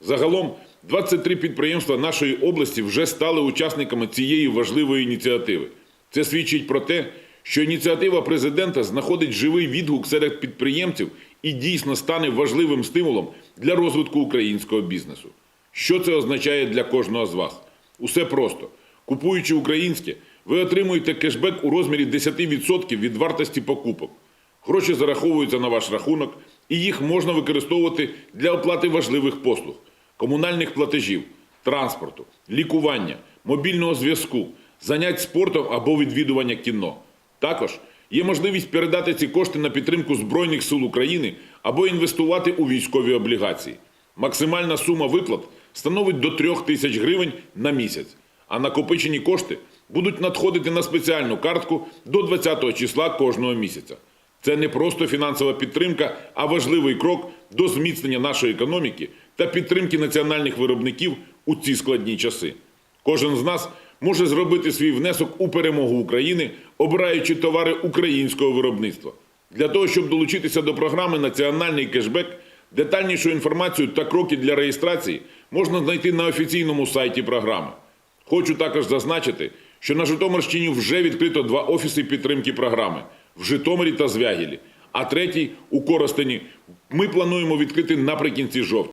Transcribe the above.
Загалом 23 підприємства нашої області вже стали учасниками цієї важливої ініціативи. Це свідчить про те, що ініціатива президента знаходить живий відгук серед підприємців і дійсно стане важливим стимулом для розвитку українського бізнесу. Що це означає для кожного з вас? Усе просто. Купуючи українське, ви отримуєте кешбек у розмірі 10% від вартості покупок. Гроші зараховуються на ваш рахунок, і їх можна використовувати для оплати важливих послуг, комунальних платежів, транспорту, лікування, мобільного зв'язку, занять спортом або відвідування кіно. Також є можливість передати ці кошти на підтримку Збройних сил України або інвестувати у військові облігації. Максимальна сума виплат становить до 3 тисяч гривень на місяць, а накопичені кошти будуть надходити на спеціальну картку до 20 числа кожного місяця. Це не просто фінансова підтримка, а важливий крок до зміцнення нашої економіки та підтримки національних виробників у ці складні часи. Кожен з нас може зробити свій внесок у перемогу України, обираючи товари українського виробництва. Для того, щоб долучитися до програми Національний кешбек, детальнішу інформацію та кроки для реєстрації можна знайти на офіційному сайті програми. Хочу також зазначити, що на Житомирщині вже відкрито два офіси підтримки програми в Житомирі та Звягілі, а третій у Коростені ми плануємо відкрити наприкінці жовтня.